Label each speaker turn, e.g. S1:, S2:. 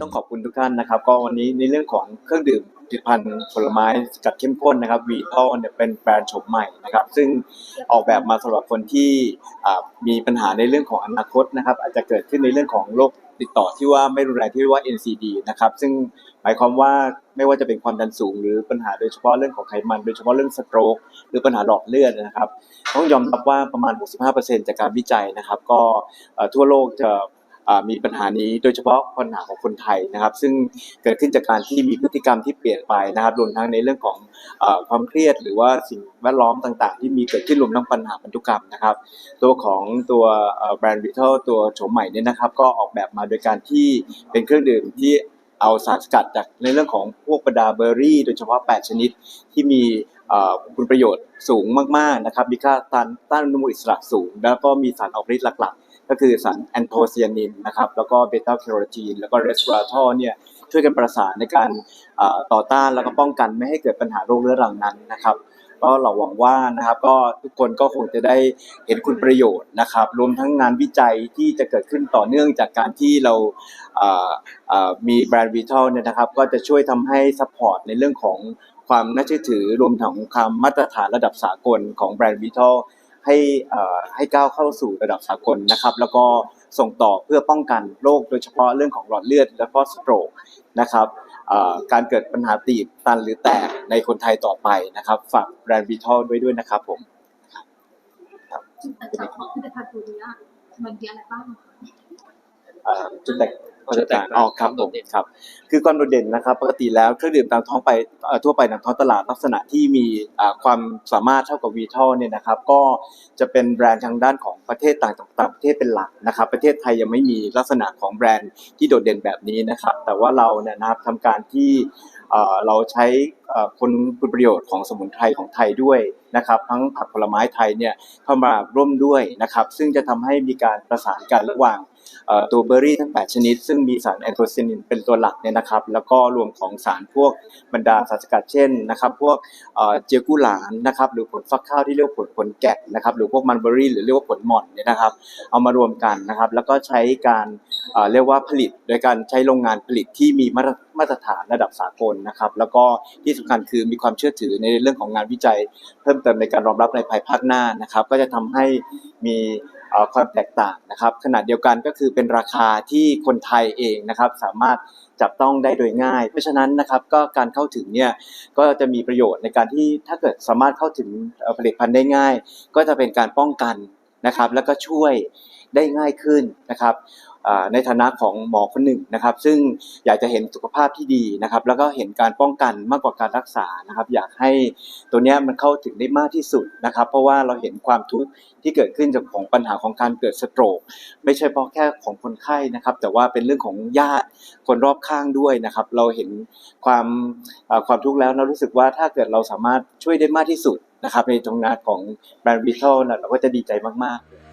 S1: ต้องขอบคุณทุกท่านนะครับ ก็วันนี้ในเรื่องของเครื่องดื่มผลิตภัณฑ์ผลไม้สกัดเข้มข้นนะครับวีทอเนี่ยเป็นแบรนด์โฉมใหม่นะครับ ซึ่งออกแบบมาสำหรับคนที่มีปัญหาในเรื่องของอนาคตนะครับ อาจจะเกิดขึ้นในเรื่องของโรคติดต่อที่ว่าไม่รุนแรงที่เรียกว่า NCD นะครับ ซึ่งหมายความว่าไม่ว่าจะเป็นความดันสูง หรือปัญหาโดยเฉพาะเรื่องของไขมัน โดยเฉพาะเรื่องสโตรกหรือปัญหาหลอดเลือดนะครับ ต้องยอมรับว่าประมาณ 65%จากการวิจัยนะครับ ก็ทั่วโลกจะ มีปัญหานี้โดยเฉพาะปัญหาของคนไทยนะครับ ซึ่งเกิดขึ้นจากการที่มีพฤติกรรมที่เปลี่ยนไปนะครับรวมทั้งในเรื่องของอความเครียด หรือว่าสิ่งแวดล้อมต่าง ๆ ที่มีเกิดขึ้นรวมทั้งปัญหาพันธุกรรมนะครับ ตัวของตัวแบรนด์วิท a ลตัวโฉมใหม่เนี่ยนะครับก็ออกแบบมาโดยการที่เป็นเครื่องดื่มที่เอาสารสกัดจากในเรื่องของพวกบรรดาเบอร์รี่ โดยเฉพาะ 8 ชนิดที่มีคุณประโยชน์สูงมาก ๆ นะครับ มีค่าต้านต้านอนุมูลอิสระสูง แล้วก็มีสารออกฤทธิ์หลัก ๆ ก็คือสารแอนโทไซยานินนะครับแล้วก็เบต้าแคโรทีนแล้วก็เรสวราทอลเนี่ยช่วยกันประสานในการต่อต้านแล้วก็ป้องกันไม่ให้เกิดปัญหาโรคเรื้อรังนั้นนะครับก็เราหวังว่านะครับก็ทุกคนก็คงจะได้เห็นคุณประโยชน์นะครับ รวมทั้งงานวิจัยที่จะเกิดขึ้นต่อเนื่องจากการที่เรามีแบรนด์วิทัลเนี่ยนะครับ ก็จะช่วยทำให้ซัพพอร์ตในเรื่องของความน่าเชื่อถือรวมถึงความมาตรฐานระดับสากลของแบรนด์วิทัล ให้เอ่อให้ก้าวเข้าสู่ระดับสากลนะครับ แล้วก็ส่งต่อเพื่อป้องกันโรคโดยเฉพาะเรื่องของหลอดเลือด และก็สโตรกนะครับเอ่อการเกิดปัญหาตีบตันหรือแตกในคนไทยต่อไปนะครับ ฝากแบรนด์บีทอลด้วยด้วยนะครับผม
S2: แต่จะของผลิตภัณฑ์ตัวนี้มันมีอะไรบ้างคะ
S1: เอ่อจุดแตกจุดแตกอ๋อครับผมครับคือความโดดเด่นนะครับ ปกติแล้วเครื่องดื่มตามท้องไปทั่วไปตามท้องตลาดลักษณะที่มีความสามารถเท่ากับวีทอลเนี่ยนะครับก็จะเป็นแบรนด์ทางด้านของประเทศต่างต่างประเทศเป็นหลักนะครับ ประเทศไทยยังไม่มีลักษณะของแบรนด์ที่โดดเด่นแบบนี้นะครับ แต่ว่าเราเนี่ยนะครับทำการที่เราใช้คุณคุณประโยชน์ของสมุนไพรของไทยด้วยนะครับทั้งผักผลไม้ไทยเนี่ยเข้ามาร่วมด้วยนะครับ ซึ่งจะทำให้มีการประสานกันระหว่างตัวเบอร์รี่ทั้ง 8 ชนิด ซึ่งมีสารแอนโทไซยานินเป็นตัวหลักเนี่ยนะครับ แล้วก็รวมของสารพวกบรรดาสารสกัดเช่นนะครับ พวกเอ่อเจียกุหลานนะครับ หรือผลฟักข้าวที่เรียกว่าผลผลแกะนะครับ หรือพวกมันเบอรี่หรือเรียกว่าผลหม่อนเนี่ยนะครับ เอามารวมกันนะครับ แล้วก็ใช้การเรียกว่าผลิต โดยการใช้โรงงานผลิตที่มีมาตรมาตรฐานระดับสากลนะครับ แล้วก็ที่สำคัญคือมีความเชื่อถือในเรื่องของงานวิจัย เพิ่มเติมในการรองรับในภายภาคหน้านะครับ ก็จะทำให้มี ความแตกต่างนะครับขนาดเดียวกันก็คือเป็นราคาที่คนไทยเองนะครับสามารถจับต้องได้โดยง่าย เพราะฉะนั้นนะครับก็การเข้าถึงเนี่ยก็จะมีประโยชน์ในการที่ถ้าเกิดสามารถเข้าถึงผลิตภัณฑ์ได้ง่าย ก็จะเป็นการป้องกันนะครับ แล้วก็ช่วย ได้ง่ายขึ้นนะครับในฐานะของหมอคนหนึ่งนะครับ ซึ่งอยากจะเห็นสุขภาพที่ดีนะครับ แล้วก็เห็นการป้องกันมากกว่าการรักษานะครับ อยากให้ตัวเนี้ยมันเข้าถึงได้มากที่สุดนะครับ เพราะว่าเราเห็นความทุกข์ที่เกิดขึ้นจากของปัญหาของการเกิดสโตรกไม่ใช่เพราะแค่ของคนไข้นะครับ แต่ว่าเป็นเรื่องของญาติคนรอบข้างด้วยนะครับ เราเห็นความความทุกข์แล้วเรารู้สึกว่าถ้าเกิดเราสามารถช่วยได้มากที่สุดนะครับ ในตรงนั้นของแบรนด์วิทัลเราก็จะดีใจมากๆ